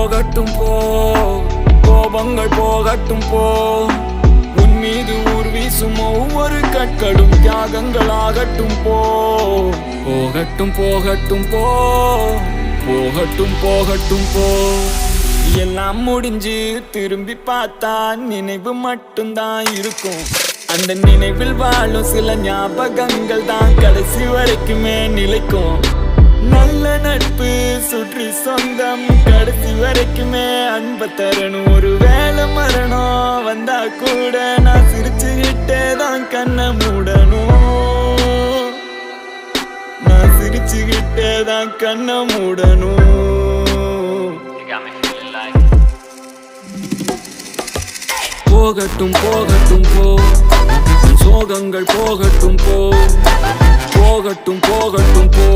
போகட்டும் போ. கோபங்கள் போகட்டும் போ. உன் மீது ஊர் வீசும் ஒவ்வொரு கற்களும் தியாகங்களாகட்டும் போ. போகட்டும் போகட்டும் போ. போகட்டும் போகட்டும் போ. எல்லாம் முடிஞ்சு திரும்பி பார்த்தா நினைவு மட்டும்தான் இருக்கும். அந்த நினைவில் வாழும் சில ஞாபகங்கள் தான் கடைசி வரைக்குமே நிலைக்கும். நல்ல நீ சொந்தம். கடைசி வரைக்குமே அன்ப தரணும். ஒரு வேலை மரணம் வந்தா கூட நான் சிரிச்சுக்கிட்டே தான் கண்ணை மூடணும். நான் சிரிச்சுக்கிட்டே தான் கண்ணை மூடணும். போகட்டும் போகட்டும் போ. சோகங்கள் போகட்டும் போ. போகட்டும் போகட்டும் போ.